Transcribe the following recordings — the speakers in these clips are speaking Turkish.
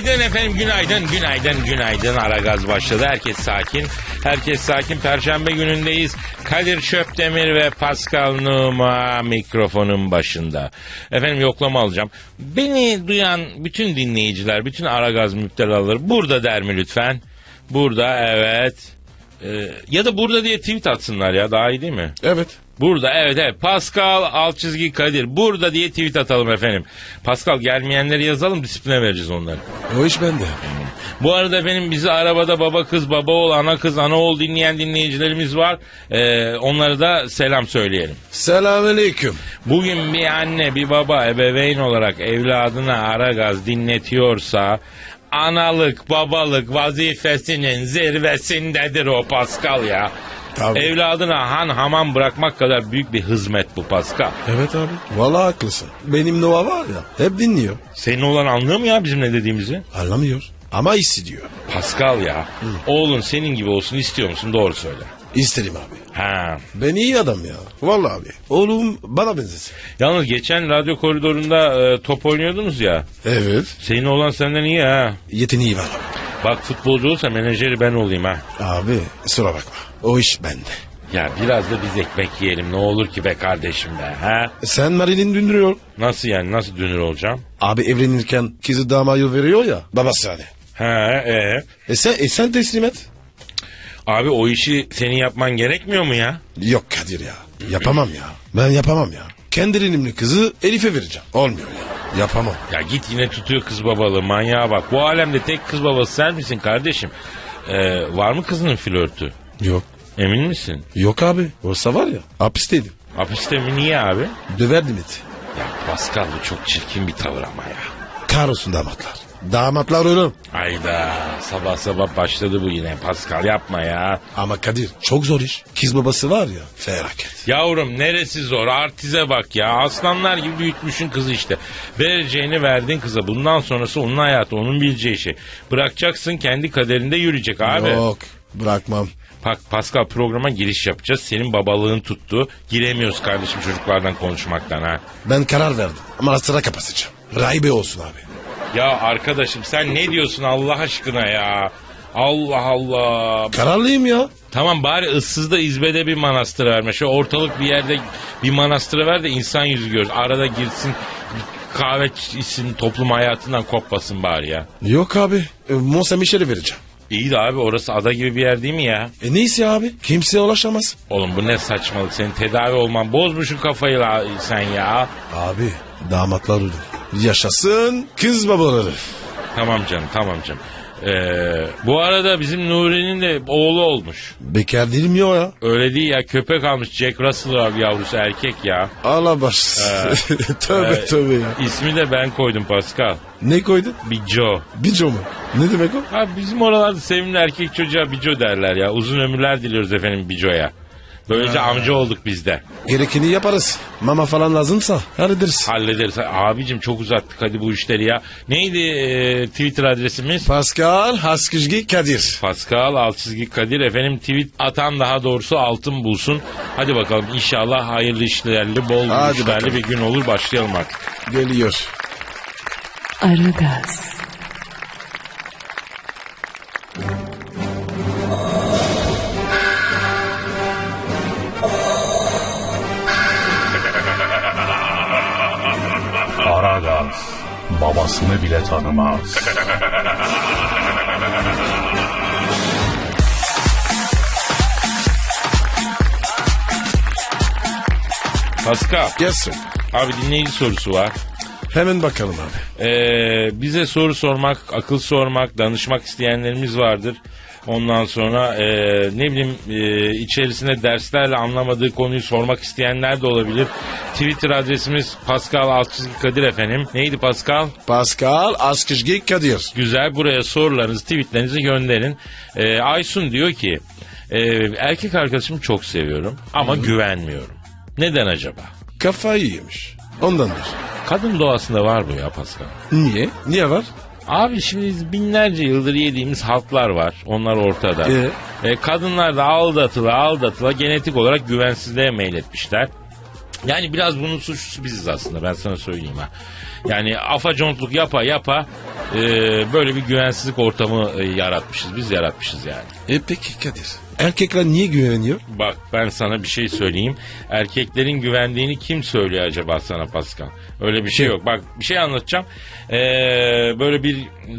Günaydın efendim, günaydın, günaydın, günaydın. Ara gaz başladı. Herkes sakin. Herkes sakin. Perşembe günündeyiz. Kadir Çöptemir ve Pascal Numa mikrofonun başında. Efendim yoklama alacağım. Beni duyan bütün dinleyiciler, bütün Ara gaz müptelaları burada der mi lütfen? Burada evet. Ee, ya da burada diye tweet atsınlar ya daha iyi değil mi? Evet. Burada evet evet Pascal alt çizgi Kadir burada diye tweet atalım efendim. Pascal gelmeyenleri yazalım disipline vereceğiz onları. O iş bende. Bu arada benim bizi arabada baba kız baba oğul ana kız ana oğul dinleyen dinleyicilerimiz var. Ee, onlara da selam söyleyelim. Selamünaleyküm. Bugün bir anne bir baba ebeveyn olarak evladına ara gaz dinletiyorsa analık babalık vazifesinin zirvesindedir o Pascal ya. Tabii. Evladına han hamam bırakmak kadar büyük bir hizmet bu Pascal. Evet abi. Vallahi haklısın. Benim Noah var ya hep dinliyor. Senin olan anlıyor mu ya bizim ne dediğimizi? Anlamıyor. Ama hissediyor. Pascal ya. Oğlun senin gibi olsun istiyor musun? Doğru söyle. İsterim abi. Ha. Ben iyi adam ya. Vallahi abi. Oğlum bana benzesin. Yalnız geçen radyo koridorunda e, top oynuyordunuz ya. Evet. Senin oğlan senden iyi ha. Yeteneği var. Bak futbolcu olsa menajeri ben olayım ha. Abi sıra bakma. O iş bende. Ya biraz da biz ekmek yiyelim ne olur ki be kardeşim be ha. Sen Marilyn dündürüyor. Nasıl yani nasıl dünür olacağım? Abi evlenirken kızı damayı veriyor ya. Babası hani. Ha e. E sen, e sen teslim et. Abi o işi senin yapman gerekmiyor mu ya? Yok Kadir ya. Yapamam ya. Ben yapamam ya. Kendi elimli kızı Elif'e vereceğim. Olmuyor ya. Yapamam. Ya git yine tutuyor kız babalığı manyağa bak. Bu alemde tek kız babası sen misin kardeşim? Ee, var mı kızının flörtü? Yok. Emin misin? Yok abi. Olsa var ya hapisteydim. Hapiste mi niye abi? Döverdim eti. Ya Pascal bu çok çirkin bir tavır ama ya. Kahrolsun damatlar. Damatlar ölüm. Ayda sabah sabah başladı bu yine Pascal yapma ya. Ama Kadir çok zor iş. Kız babası var ya felaket. Yavrum neresi zor artize bak ya aslanlar gibi büyütmüşün kızı işte. Vereceğini verdin kıza bundan sonrası onun hayatı onun bileceği şey. Bırakacaksın kendi kaderinde yürüyecek abi. Yok bırakmam. Bak Pascal programa giriş yapacağız. Senin babalığın tuttu. Giremiyoruz kardeşim çocuklardan konuşmaktan ha. Ben karar verdim. Ama sıra kapatacağım. Rahibe olsun abi. Ya arkadaşım sen ne diyorsun Allah aşkına ya? Allah Allah. Kararlıyım ya. Tamam bari ıssızda izbede bir manastır verme. Şöyle ortalık bir yerde bir manastıra ver de insan yüzü görsün. Arada girsin kahve içsin toplum hayatından kopmasın bari ya. Yok abi. E, Monsa Michel'e vereceğim. İyi de abi orası ada gibi bir yer değil mi ya? E neyse abi. Kimseye ulaşamaz. Oğlum bu ne saçmalık senin tedavi olman bozmuşsun kafayı la, sen ya. Abi damatlar ölüm. Yaşasın kız babaları. Tamam canım tamam canım. Ee, bu arada bizim Nuri'nin de oğlu olmuş. Bekar değilim ya ya. Öyle değil ya köpek almış Jack Russell abi yavrusu erkek ya. Allah baş. tövbe Ee, tövbe ya. İsmi de ben koydum Pascal. Ne koydun? Bijo. Bico mu? Ne demek o? Abi bizim oralarda sevimli erkek çocuğa Bijo derler ya. Uzun ömürler diliyoruz efendim Bijo'ya. Böylece amca olduk biz de. Gerekeni yaparız. Mama falan lazımsa hallederiz. Hallederiz. Abicim çok uzattık hadi bu işleri ya. Neydi e, Twitter adresimiz? Pascal Haskizgi Kadir. Pascal alt çizgi Kadir efendim tweet atan daha doğrusu altın bulsun. Hadi bakalım inşallah hayırlı işlerli bol Hadi işlerli bakalım. bir gün olur başlayalım artık. Geliyor. Aragaz, Aragaz babasını bile tanımaz. Pascal Yes sir. abi dinleyici sorusu var. Hemen bakalım abi. Ee, bize soru sormak, akıl sormak, danışmak isteyenlerimiz vardır. Ondan sonra e, ne bileyim e, içerisinde derslerle anlamadığı konuyu sormak isteyenler de olabilir. Twitter adresimiz Pascal Altçizgi Kadir efendim. Neydi Pascal? Pascal Haskizgi Kadir. Güzel buraya sorularınızı, tweetlerinizi gönderin. Ee, Aysun diyor ki e, erkek arkadaşımı çok seviyorum ama güvenmiyorum. Neden acaba? Kafayı yemiş. Ondandır. Kadın doğasında var bu ya Pascal. Niye? Niye var? Abi şimdi binlerce yıldır yediğimiz halklar var. Onlar ortada. Ee? E, kadınlar da aldatıla aldatıla genetik olarak güvensizliğe meyletmişler. Yani biraz bunun suçlusu biziz aslında ben sana söyleyeyim ha. Yani afacontluk yapa yapa e, böyle bir güvensizlik ortamı e, yaratmışız. Biz yaratmışız yani. E peki Kadir. Erkekler niye güveniyor? Bak ben sana bir şey söyleyeyim. Erkeklerin güvendiğini kim söylüyor acaba sana Pascal? Öyle bir şey yok. Bak bir şey anlatacağım. Ee, böyle bir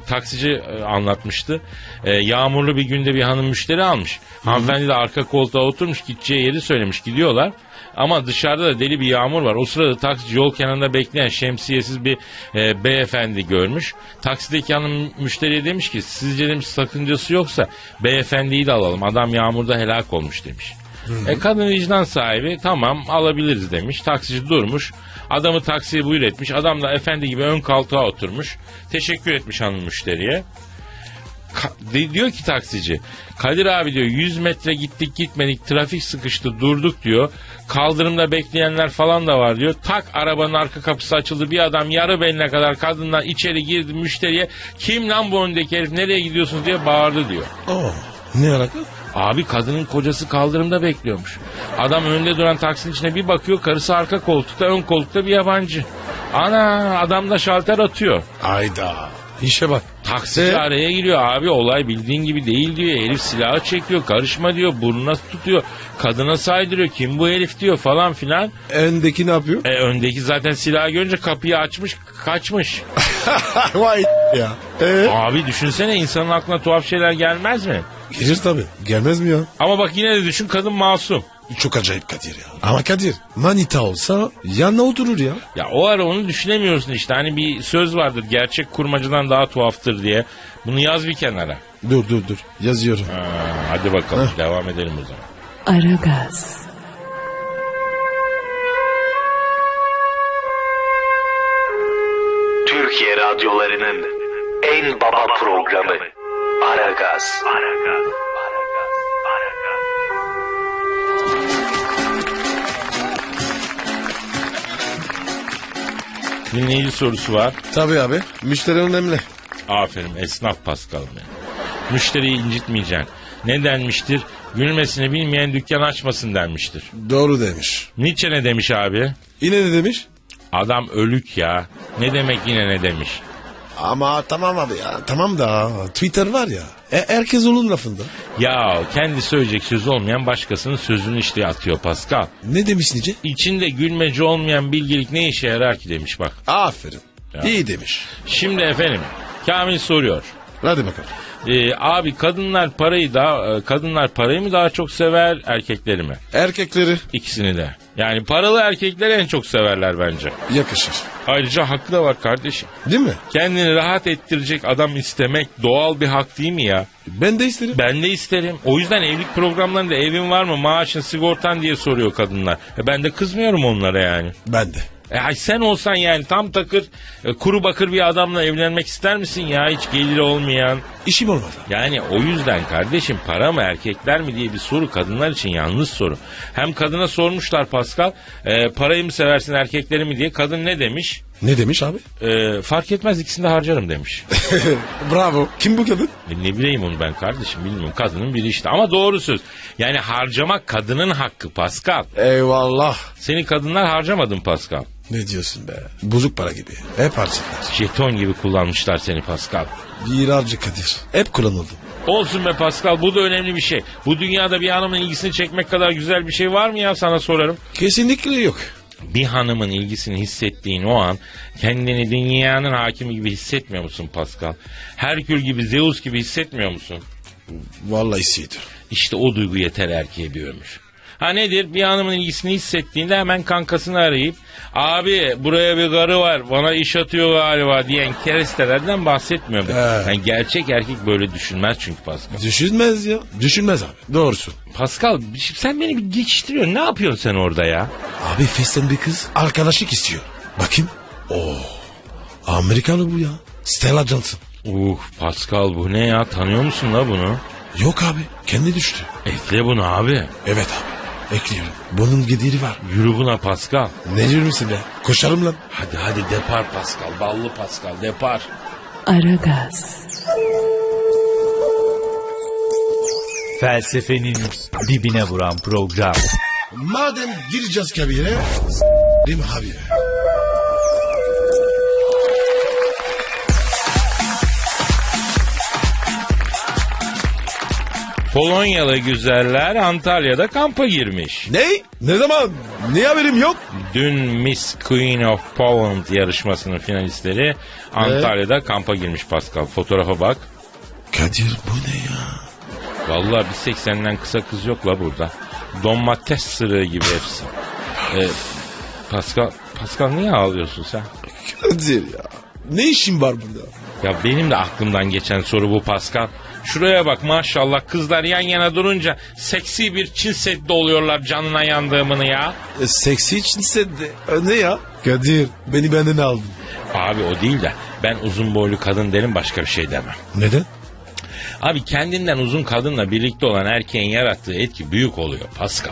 taksici e, anlatmıştı. Ee, yağmurlu bir günde bir hanım müşteri almış. Hanımefendi de arka koltuğa oturmuş gideceği yeri söylemiş. Gidiyorlar. Ama dışarıda da deli bir yağmur var. O sırada taksici yol kenarında bekleyen şemsiyesiz bir e, beyefendi görmüş. Taksideki hanım müşteriye demiş ki sizce demiş sakıncası yoksa beyefendiyi de alalım. Adam yağmurda helak olmuş demiş. E kadın vicdan sahibi tamam alabiliriz demiş. Taksici durmuş. Adamı taksiye buyur etmiş. Adam da efendi gibi ön koltuğa oturmuş. Teşekkür etmiş hanım müşteriye. Diyor ki taksici Kadir abi diyor 100 metre gittik gitmedik trafik sıkıştı durduk diyor. Kaldırımda bekleyenler falan da var diyor. Tak arabanın arka kapısı açıldı bir adam yarı beline kadar kadınlar içeri girdi müşteriye kim lan bu öndeki herif nereye gidiyorsunuz diye bağırdı diyor. Oo. Ne alaka? Abi kadının kocası kaldırımda bekliyormuş. Adam önünde duran taksinin içine bir bakıyor karısı arka koltukta ön koltukta bir yabancı. Ana adam da şalter atıyor. Ayda. İşe bak. Taksici E? araya giriyor abi olay bildiğin gibi değil diyor. Herif silahı çekiyor karışma diyor burnuna tutuyor. Kadına saydırıyor kim bu herif diyor falan filan. Öndeki ne yapıyor? E, öndeki zaten silahı görünce kapıyı açmış kaçmış. Vay ya. E? Abi düşünsene insanın aklına tuhaf şeyler gelmez mi? Gelir tabii. Gelmez mi ya? Ama bak yine de düşün kadın masum. Çok acayip Kadir ya. Ama Kadir manita olsa yanına oturur ya. Ya o ara onu düşünemiyorsun işte. Hani bir söz vardır gerçek kurmacadan daha tuhaftır diye. Bunu yaz bir kenara. Dur dur dur yazıyorum. Ha, hadi bakalım devam edelim o zaman. Aragaz, Türkiye radyolarının en baba programı Aragaz. Dinleyici sorusu var. Tabii abi. Müşteri önemli. Aferin esnaf Paskal'ım ya. Müşteriyi incitmeyeceksin. Ne denmiştir? Gülmesini bilmeyen dükkan açmasın denmiştir. Doğru demiş. Nietzsche ne demiş abi? Yine ne demiş? Adam ölük ya. Ne demek yine ne demiş? Ama tamam abi ya. Tamam da Twitter var ya. E, herkes onun lafında. Ya kendi söyleyecek sözü olmayan başkasının sözünü işte atıyor Pascal. Ne demiş Nice? İçinde gülmeci olmayan bilgilik ne işe yarar ki demiş bak. Aferin. Ya. İyi demiş. Şimdi efendim Kamil soruyor. Hadi bakalım. Ee, abi kadınlar parayı daha e, kadınlar parayı mı daha çok sever erkekleri mi? Erkekleri İkisini de. Yani paralı erkekleri en çok severler bence. yakışır. Ayrıca hakkı da var kardeşim. Değil mi? Kendini rahat ettirecek adam istemek doğal bir hak değil mi ya? Ben de isterim. Ben de isterim. O yüzden evlilik programlarında evin var mı, maaşın, sigortan diye soruyor kadınlar. E ben de kızmıyorum onlara yani. Ben de. E ay sen olsan yani tam takır, e, kuru bakır bir adamla evlenmek ister misin ya? Hiç geliri olmayan. İşim olmadı. Yani o yüzden kardeşim para mı erkekler mi diye bir soru kadınlar için yanlış soru. Hem kadına sormuşlar Pascal e, parayı mı seversin erkekleri mi diye. Kadın ne demiş? Ne demiş abi? E, fark etmez ikisini de harcarım demiş. Bravo. Kim bu kadın? E, ne bileyim onu ben kardeşim bilmiyorum. Kadının biri işte ama doğru söz. Yani harcamak kadının hakkı Pascal. Eyvallah. Seni kadınlar harcamadın Pascal. Ne diyorsun be? Bozuk para gibi. Hep harcıklar. Jeton gibi kullanmışlar seni Pascal. Bir harcı Kadir. Hep kullanıldım. Olsun be Pascal bu da önemli bir şey. Bu dünyada bir hanımın ilgisini çekmek kadar güzel bir şey var mı ya sana sorarım. Kesinlikle yok. Bir hanımın ilgisini hissettiğin o an kendini dünyanın hakimi gibi hissetmiyor musun Pascal? Herkül gibi Zeus gibi hissetmiyor musun? Vallahi hissediyorum. İşte o duygu yeter erkeğe bir ömür. Ha nedir? Bir hanımın ilgisini hissettiğinde hemen kankasını arayıp abi buraya bir karı var bana iş atıyor galiba diyen kerestelerden bahsetmiyorum. He. Yani gerçek erkek böyle düşünmez çünkü Pascal. Düşünmez ya. Düşünmez abi. Doğrusun. Pascal sen beni bir geçiştiriyorsun. Ne yapıyorsun sen orada ya? Abi festen bir kız arkadaşlık istiyor. Bakayım. Oo. Amerikalı bu ya. Stella Johnson. Uh Pascal bu ne ya? Tanıyor musun la bunu? Yok abi. Kendi düştü. Ekle bunu abi. Evet abi. Ekliyorum. Bunun gideri var. Yürü buna Pascal. Ne diyorsun be? Koşarım lan. Hadi hadi depar Pascal. Ballı Pascal depar. Aragaz, Felsefenin dibine vuran program. Madem gireceğiz kabire. Değil mi Polonyalı güzeller Antalya'da kampa girmiş. Ne? Ne zaman? Ne haberim yok? Dün Miss Queen of Poland yarışmasının finalistleri Antalya'da kampa girmiş Pascal. Fotoğrafa bak. Kadir bu ne ya? Vallahi bir 80'den kısa kız yok la burada. Domates sırığı gibi hepsi. Ee, Pascal, Pascal niye ağlıyorsun sen? Kadir ya. Ne işin var burada? Ya benim de aklımdan geçen soru bu Pascal. Şuraya bak maşallah kızlar yan yana durunca seksi bir Çin Seddi oluyorlar canına yandığımını ya. E, seksi için sen de. E, ne ya? Kadir beni benden aldın. Abi o değil de ben uzun boylu kadın derim başka bir şey demem. Neden? Abi kendinden uzun kadınla birlikte olan erkeğin yarattığı etki büyük oluyor Pascal.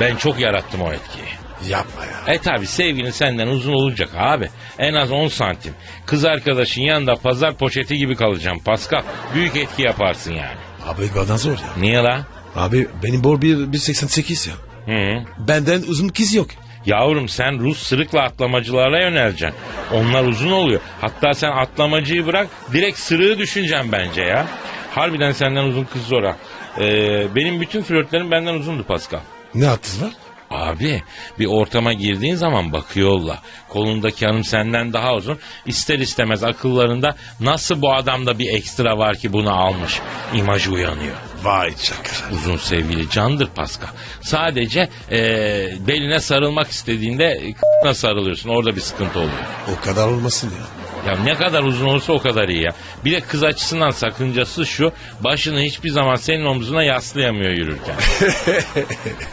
Ben çok yarattım o etkiyi. Yapma ya. E tabi sevgilin senden uzun olacak abi. En az 10 santim. Kız arkadaşın yanında pazar poşeti gibi kalacağım Pascal. Büyük etki yaparsın yani. Abi bana zor ya. Niye la? Abi benim boy 1.88 ya. Hı. Benden uzun kız yok. Yavrum sen Rus sırıkla atlamacılara yöneleceksin. Onlar uzun oluyor. Hatta sen atlamacıyı bırak direkt sırığı düşüneceksin bence ya. Harbiden senden uzun kız zor ha. Ee, benim bütün flörtlerim benden uzundu Pascal. Ne hattınız var? Abi bir ortama girdiğin zaman bakıyorlar. Kolundaki hanım senden daha uzun. İster istemez akıllarında nasıl bu adamda bir ekstra var ki bunu almış. İmajı uyanıyor. Vay çakar. Uzun sevgili candır Pascal. Sadece eee, beline sarılmak istediğinde k***na sarılıyorsun. Orada bir sıkıntı oluyor. O kadar olmasın ya. Ya ne kadar uzun olursa o kadar iyi ya. Bir de kız açısından sakıncası şu. Başını hiçbir zaman senin omzuna yaslayamıyor yürürken.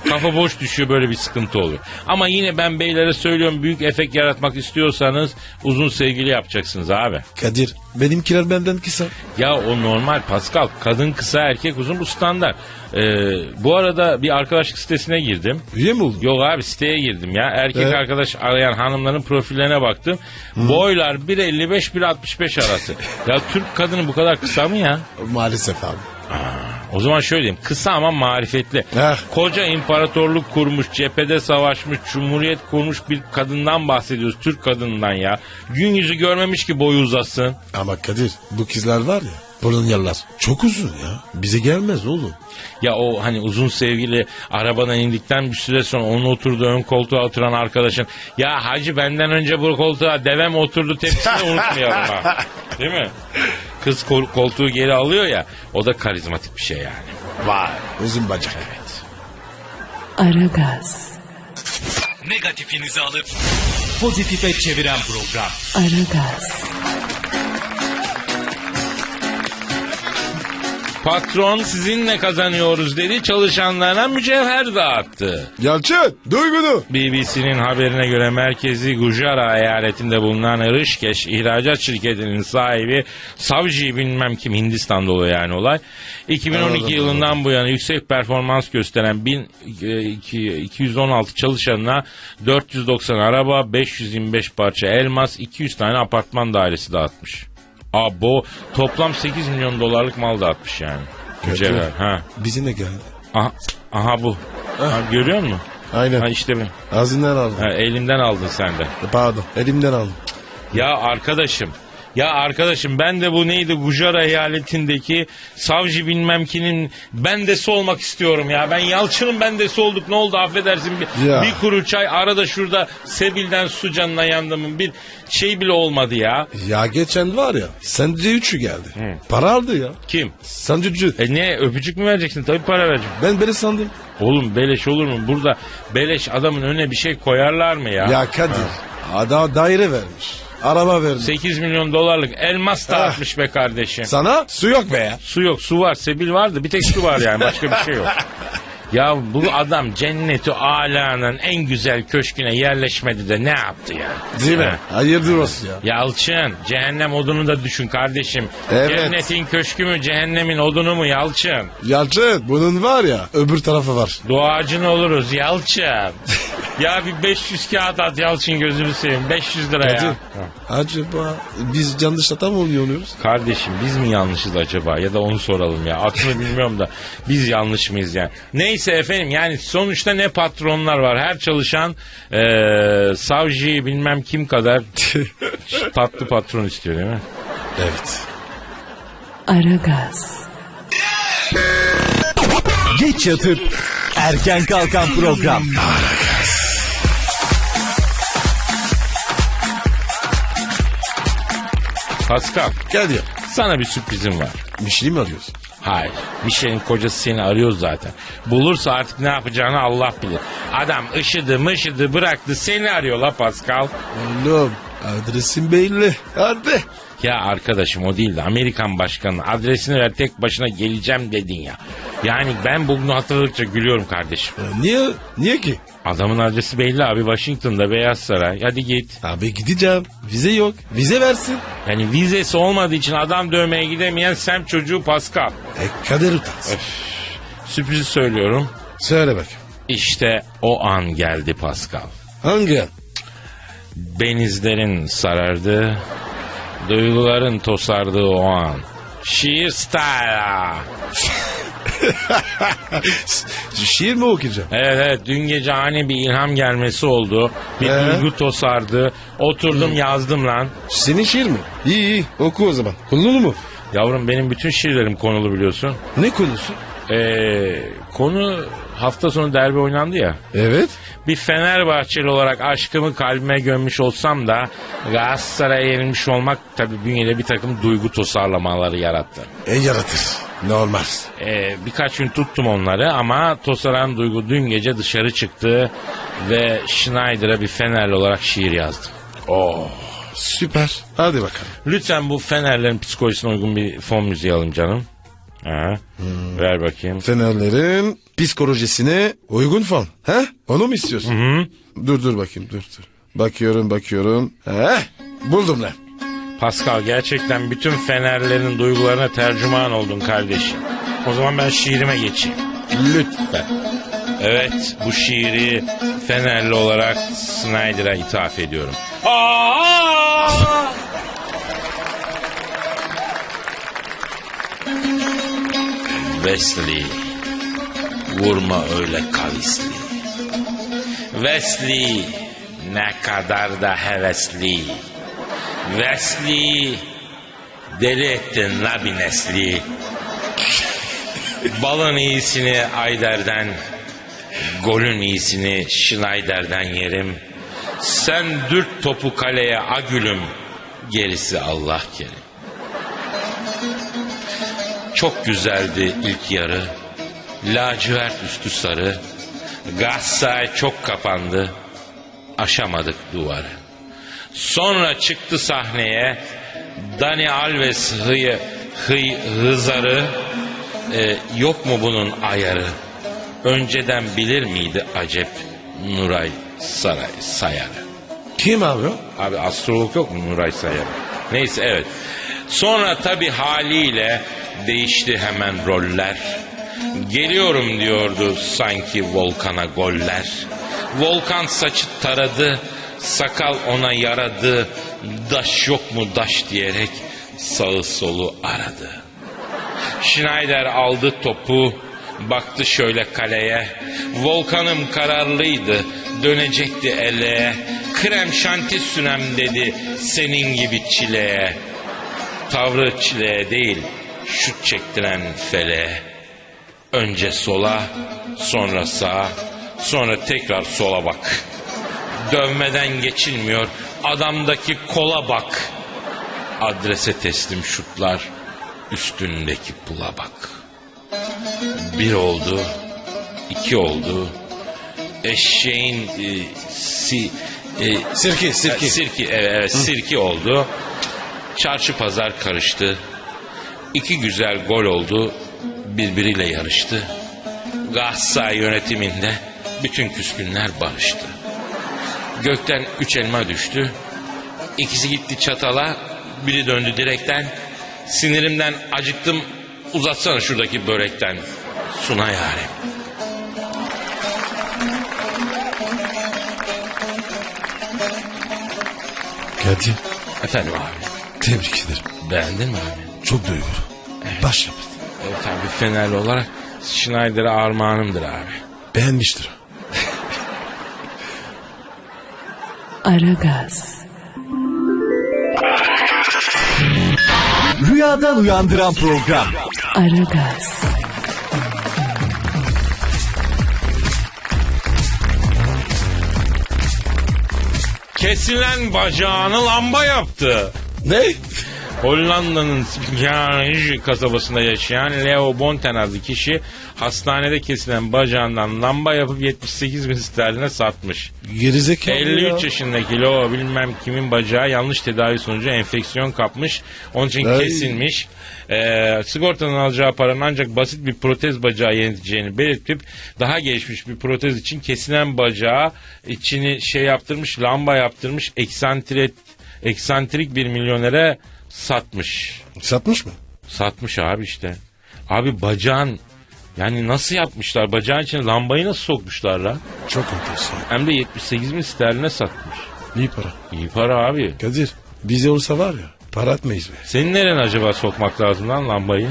Kafa boş düşüyor böyle bir sıkıntı oluyor. Ama yine ben beylere söylüyorum büyük efekt yaratmak istiyorsanız uzun sevgili yapacaksınız abi. Kadir benimkiler benden kısa. Ya o normal Pascal. Kadın kısa erkek uzun bu standart. Ee, bu arada bir arkadaşlık sitesine girdim. Üye mi oldun? Yok abi siteye girdim ya. Erkek Evet. arkadaş arayan hanımların profillerine baktım. Boylar 1.55-1.65 arası. ya Türk kadını bu kadar kısa mı ya? Maalesef abi. O zaman şöyle diyeyim. Kısa ama marifetli. Heh. Koca imparatorluk kurmuş, cephede savaşmış, cumhuriyet kurmuş bir kadından bahsediyoruz. Türk kadından ya. Gün yüzü görmemiş ki boyu uzasın. Ama Kadir bu kızlar var ya Polonyalılar çok uzun ya. Bize gelmez oğlum. Ya o hani uzun sevgili arabadan indikten bir süre sonra onun oturduğu ön koltuğa oturan arkadaşın ya hacı benden önce bu koltuğa devem oturdu tepkisini unutmayalım ha. Değil mi? Kız kol- koltuğu geri alıyor ya o da karizmatik bir şey yani. Vay uzun bacak. Aragaz, Negatifinizi alıp pozitife çeviren program. Aragaz, Patron sizinle kazanıyoruz dedi çalışanlarına mücevher dağıttı. Yalçın duy bunu. BBC'nin haberine göre merkezi Gujarat eyaletinde bulunan Rishikesh ihracat şirketinin sahibi Savcı bilmem kim Hindistan'da oluyor yani olay. 2012 Anladım, yılından bu yana yüksek performans gösteren 1000, e, iki- 216 çalışanına 490 araba, 525 parça elmas, 200 tane apartman dairesi dağıtmış. Abo toplam 8 milyon dolarlık mal dağıtmış yani. Mücevher. Ha. Bizi ne geldi? Aha, aha bu. Ha, görüyor musun? Aynen. Ha işte bu. Ağzından aldım. Ha, elimden aldın sen de. Pardon elimden aldım. Ya arkadaşım. Ya arkadaşım ben de bu neydi Gujarat eyaletindeki savcı bilmem kinin bendesi olmak istiyorum ya. Ben Yalçın'ın bendesi olduk ne oldu affedersin bir, Ya. bir kuru çay arada şurada Sebil'den su canına yandımın bir şey bile olmadı ya. Ya geçen var ya sence üçü geldi. Para aldı ya. Kim? Sancıcı. E ne öpücük mü vereceksin? Tabii para vereceksin. Ben beni sandım. Oğlum beleş olur mu? Burada beleş adamın önüne bir şey koyarlar mı ya? Ya Kadir. Adam daire vermiş. Araba vermiş. 8 milyon dolarlık elmas dağıtmış be kardeşim. Sana su yok be ya. Su yok su var sebil vardı bir tek su var yani başka bir şey yok. Ya bu adam cenneti alanın en güzel köşküne yerleşmedi de ne yaptı ya? Değil mi? Ha. Hayırdır olsun ya. Yalçın cehennem odunu da düşün kardeşim. Evet. Cennetin köşkü mü cehennemin odunu mu Yalçın? Yalçın bunun var ya öbür tarafı var. Doğacın oluruz Yalçın. Ya bir 500 kağıt at Yalçın gözünü seveyim. 500 lira ya. Acaba biz yanlış hata mı oynuyoruz? Kardeşim biz mi yanlışız acaba ya da onu soralım ya. Aklını bilmiyorum da biz yanlış mıyız yani. Neyse efendim yani sonuçta ne patronlar var. Her çalışan eee savcıyı bilmem kim kadar tatlı patron istiyor değil mi? Evet. Aragaz, Geç yatıp erken kalkan program. Pascal Kadir. sana bir sürprizim var. Bir şey mi arıyorsun? Hayır. Mişel'in kocası seni arıyor zaten. Bulursa artık ne yapacağını Allah bilir. Adam ışıdı mışıdı bıraktı seni arıyor la Pascal. Oğlum adresim belli. Hadi. Ya arkadaşım o değil de Amerikan başkanının adresini ver tek başına geleceğim dedin ya. Yani ben bugünü hatırladıkça gülüyorum kardeşim. Ya niye? Niye ki? Adamın adresi belli abi Washington'da Beyaz Saray. Hadi git. Abi gideceğim. Vize yok. Vize versin. Yani vizesi olmadığı için adam dövmeye gidemeyen sen çocuğu Pascal. E kader utansın. Sürprizi söylüyorum. Söyle bak. İşte o an geldi Pascal. Hangi an? Benizlerin sarardı, duyguların tosardığı o an. Şiir style. Şiir mi okuyacağım? Evet evet dün gece ani bir ilham gelmesi oldu. Bir Ee? duygu tosardı. Oturdum yazdım lan. Senin şiir mi? İyi iyi oku o zaman. Konulu mu? Yavrum benim bütün şiirlerim konulu biliyorsun. Ne konusu? Ee, konu hafta sonu derbi oynandı ya. Evet. Bir Fenerbahçeli olarak aşkımı kalbime gömmüş olsam da Galatasaray'a yenilmiş olmak tabii bünyede bir takım duygu tosarlamaları yarattı. E yaratır. Normal. Ee, birkaç gün tuttum onları ama tosaran duygu dün gece dışarı çıktı ve Schneider'a bir Fenerli olarak şiir yazdım. Oh süper. Hadi bakalım. Lütfen bu Fenerlerin psikolojisine uygun bir fon müziği alın canım. Ha, Ver bakayım. Fenerlerin psikolojisine uygun fon. He? Onu mu istiyorsun? Dur dur bakayım dur dur. Bakıyorum bakıyorum. He? Buldum lan. Pascal gerçekten bütün Fenerlerin duygularına tercüman oldun kardeşim. O zaman ben şiirime geçeyim. Lütfen. Evet bu şiiri Fenerli olarak Snyder'a ithaf ediyorum. Aa! Wesley vurma öyle kavisli. Wesley ne kadar da hevesli. Wesley deli ettin la bir nesli. Balın iyisini Ayder'den, golün iyisini Schneider'den yerim. Sen dürt topu kaleye agülüm, gerisi Allah kerim. Çok güzeldi ilk yarı. Lacivert üstü sarı. Galatasaray çok kapandı. Aşamadık duvarı. Sonra çıktı sahneye Dani Alves hıyı, hıy, hızarı Ee, yok mu bunun ayarı? Önceden bilir miydi acep Nuray Saray Sayarı? Kim abi o? Abi astrolog yok mu Nuray Sayarı? Neyse evet. Sonra tabi haliyle değişti hemen roller. Geliyorum diyordu sanki Volkan'a goller. Volkan saçı taradı, sakal ona yaradı. Daş yok mu daş diyerek sağı solu aradı. Schneider aldı topu, baktı şöyle kaleye. Volkanım kararlıydı, dönecekti ele. Krem şanti sünem dedi senin gibi çileye. Tavrı çileye değil, şut çektiren fele. Önce sola, sonra sağa, sonra tekrar sola bak. Dövmeden geçilmiyor, adamdaki kola bak. Adrese teslim şutlar, üstündeki pula bak. Bir oldu, iki oldu. Eşeğin e, si, e, Sirki, sirki. e, sirki, evet, evet sirki oldu. Çarşı pazar karıştı. İki güzel gol oldu, birbiriyle yarıştı. Galatasaray yönetiminde bütün küskünler barıştı gökten üç elma düştü. İkisi gitti çatala, biri döndü direkten. Sinirimden acıktım, uzatsana şuradaki börekten. Suna yarim. Geldi. Efendim abi. Tebrik ederim. Beğendin mi abi? Çok duygulu. Evet. Başyapıt. Evet abi Fenerli olarak Schneider'e armağanımdır abi. Beğenmiştir. Aragaz, Rüyadan uyandıran program. Aragaz, Kesilen bacağını lamba yaptı. Ne? Hollanda'nın Spijanic kasabasında yaşayan Leo Bonten adlı kişi hastanede kesilen bacağından lamba yapıp 78 bin sterline satmış. Gerizekalı 53 ya. yaşındaki Leo bilmem kimin bacağı yanlış tedavi sonucu enfeksiyon kapmış. Onun için Ay. kesilmiş. Ee, sigortanın alacağı paranın ancak basit bir protez bacağı yöneteceğini belirtip daha gelişmiş bir protez için kesilen bacağı içini şey yaptırmış lamba yaptırmış eksantrik, eksantrik bir milyonere satmış. Satmış mı? Satmış abi işte. Abi bacağın yani nasıl yapmışlar? Bacağın içine lambayı nasıl sokmuşlar la? Çok enteresan. Hem de 78 bin sterline satmış. İyi para. İyi para abi. Kadir bize olsa var ya para etmeyiz be. Senin neren acaba sokmak lazım lan lambayı?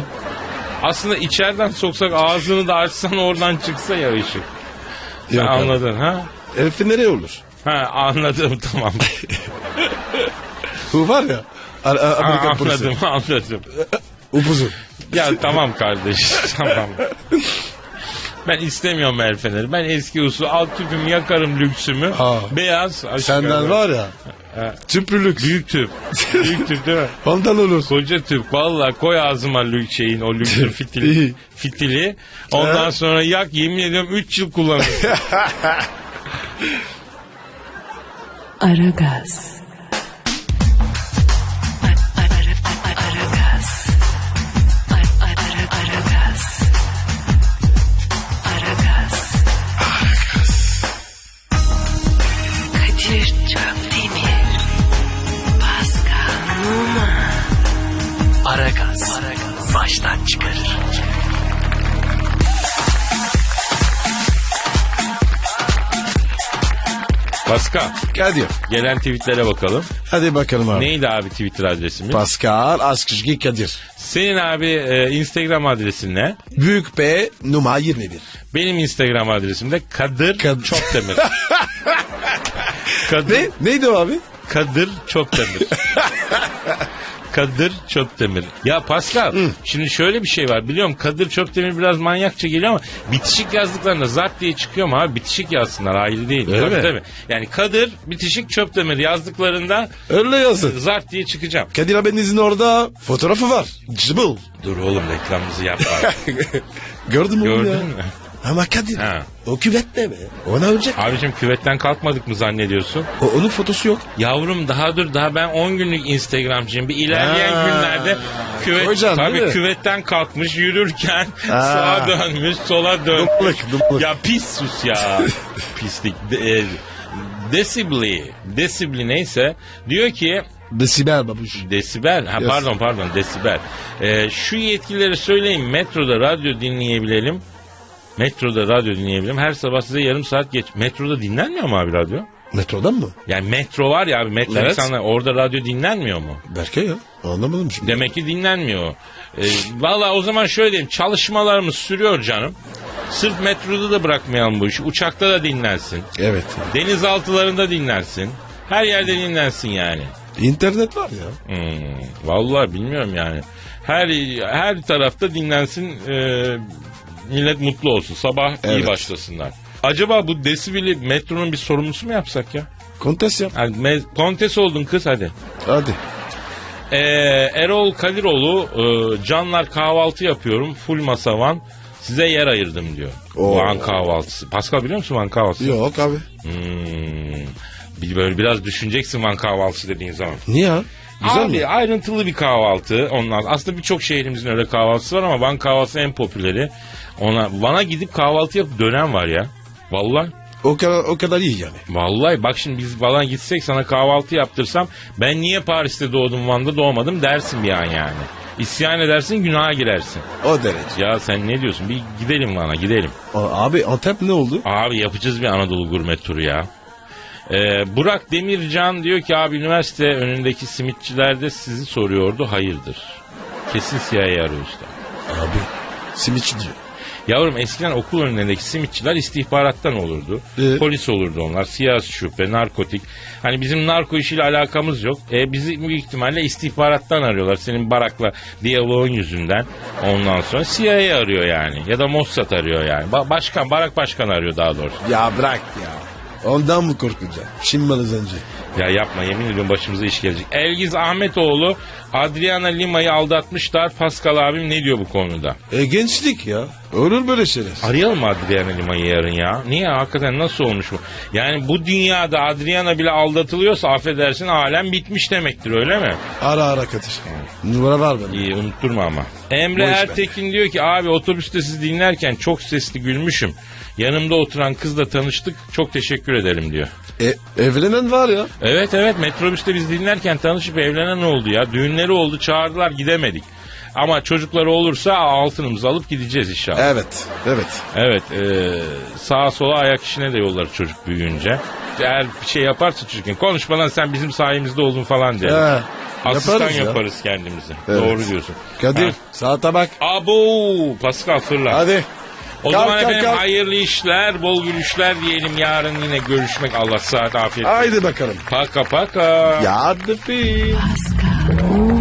Aslında içeriden soksak ağzını da açsan oradan çıksa ya ışık. Sen Yok abi. anladın ha? Herif nereye olur? Ha anladım tamam. Bu var ya. Ar- Ar- Ha, Amerikan polisi. anladım anladım. Upuzun. Ya tamam kardeş tamam. Ben istemiyorum el feneri. Ben eski usul alt tüpümü yakarım lüksümü. Aa. Beyaz. Senden var ya. Tüplülük. Büyük tüp. Büyük tüp değil mi? Ondan olur. Koca tüp. Valla koy ağzıma lük şeyin o lüksün fitili. Fitili. Ondan sonra yak yemin ediyorum 3 yıl kullanırım. Aragaz. Baştan çıkarır. Pascal Kadir. gelen tweetlere bakalım. Hadi bakalım abi. Neydi abi Twitter adresimiz? Pascal Askışgi Kadir. Senin abi e, Instagram adresin ne? Büyük P numara 21. Benim Instagram adresim de Kadir Kad- Çopdemir. Kadir, Ne? Neydi o abi? Kadir Çopdemir. Kadir Çöptemir. Ya Pascal şimdi şöyle bir şey var biliyorum Kadir Çöptemir biraz manyakça geliyor ama bitişik yazdıklarında zart diye çıkıyor mu abi bitişik yazsınlar ayrı değil. Öyle tabii, mi? tabii. Yani Kadir bitişik Çöptemir yazdıklarında Öyle yazın. zart diye çıkacağım. Kadir abinizin orada fotoğrafı var. Cıbıl. Dur oğlum reklamımızı yapma. Gördün mü? Gördün mü? Ama Kadir Ha. o küvette be. Ona ölecek. Abicim küvetten kalkmadık mı zannediyorsun? O, onun fotosu yok. Yavrum daha dur daha ben 10 günlük Instagramcıyım. Bir ilerleyen Ha. günlerde küvet Koyacaksın, değil tabii mi? küvetten kalkmış yürürken sağa dönmüş sola dön. Dumluk, dumluk. ya pis sus ya. Pislik. De, e, Desibli, Desibli neyse diyor ki Desibel babuş. Desibel, ha Yes. pardon pardon Desibel. Ee, şu yetkilileri söyleyin metroda radyo dinleyebilelim. Metroda radyo dinleyebilirim. Her sabah size yarım saat geç. Metroda dinlenmiyor mu abi radyo? Metrodan mı? Yani metro var ya abi metro Evet. insanlar orada radyo dinlenmiyor mu? Berke ya. Anlamadım şimdi. Demek ki dinlenmiyor. Ee, Valla o zaman şöyle diyeyim çalışmalarımız sürüyor canım. Sırf metroda da bırakmayalım bu işi. Uçakta da dinlensin. Evet. Denizaltılarında dinlensin. Her yerde dinlensin yani. İnternet var ya. Hmm, vallahi bilmiyorum yani. Her her tarafta dinlensin. e, millet mutlu olsun. Sabah iyi Evet. başlasınlar. Acaba bu desibili metronun bir sorumlusu mu yapsak ya? Kontes yap. Yani me- kontes oldun kız hadi. Hadi. Ee, Erol Kadiroğlu e, canlar kahvaltı yapıyorum full masa van size yer ayırdım diyor. Oo. Van kahvaltısı. Pascal biliyor musun Van kahvaltısı? Yok abi. Hmm, bir böyle biraz düşüneceksin Van kahvaltısı dediğin zaman. Niye? Güzel Abi mi? ayrıntılı bir kahvaltı. Onlar aslında birçok şehrimizin öyle kahvaltısı var ama Van kahvaltısı en popüleri. Ona Van'a gidip kahvaltı yapıp dönen var ya. Vallahi. O kadar, o kadar iyi yani. Vallahi bak şimdi biz Van'a gitsek sana kahvaltı yaptırsam ben niye Paris'te doğdum Van'da doğmadım dersin bir an yani. İsyan edersin günaha girersin. O derece. Ya sen ne diyorsun? Bir gidelim Van'a gidelim. A- Abi Antep ne oldu? Abi yapacağız bir Anadolu gurme turu ya. Ee, Burak Demircan diyor ki abi üniversite önündeki simitçilerde sizi soruyordu. Hayırdır? Kesin CIA arıyor usta. Abi simitçi diyor. Yavrum eskiden okul önündeki simitçiler istihbarattan olurdu. Ee? Polis olurdu onlar. Siyasi şüphe, narkotik. Hani bizim narko işiyle alakamız yok. E, bizi büyük ihtimalle istihbarattan arıyorlar. Senin barakla diyaloğun yüzünden. Ondan sonra CIA arıyor yani. Ya da Mossad arıyor yani. Ba- başkan, barak başkan arıyor daha doğrusu. Ya bırak ya. Ondan mı korkacaksın? Şimmalı zenci. Ya yapma yemin ediyorum başımıza iş gelecek. Elgiz Ahmetoğlu Adriana Lima'yı aldatmışlar. Pascal abim ne diyor bu konuda? E gençlik ya. Olur böyle şeyler. Arayalım mı Adriana Lima'yı yarın ya? Niye? Hakikaten nasıl olmuş bu? Yani bu dünyada Adriana bile aldatılıyorsa affedersin alem bitmiş demektir öyle mi? Ara ara Kadir. Numara var bende. İyi unutturma ama. Emre Ertekin diyor ki abi otobüste sizi dinlerken çok sesli gülmüşüm. Yanımda oturan kızla tanıştık çok teşekkür ederim diyor. E, evlenen var ya. Evet evet metrobüste biz dinlerken tanışıp evlenen oldu ya. Düğünleri oldu çağırdılar gidemedik. Ama çocukları olursa altınımızı alıp gideceğiz inşallah. Evet. Evet. Evet e, sağa sola ayak işine de yollar çocuk büyüyünce. Eğer bir şey yaparsa çocukken konuşmadan sen bizim sayemizde oldun falan diye. He, Asistan yaparız ya. yaparız kendimizi. Evet. Doğru diyorsun. Kadir Ha. saate bak. Abo Pascal fırla. Hadi. O Kalk, zaman kalk, efendim kalk. hayırlı işler, bol gülüşler diyelim. Yarın yine görüşmek Allah saat afiyet. Haydi bakalım. Paka paka. Ya. Pascal,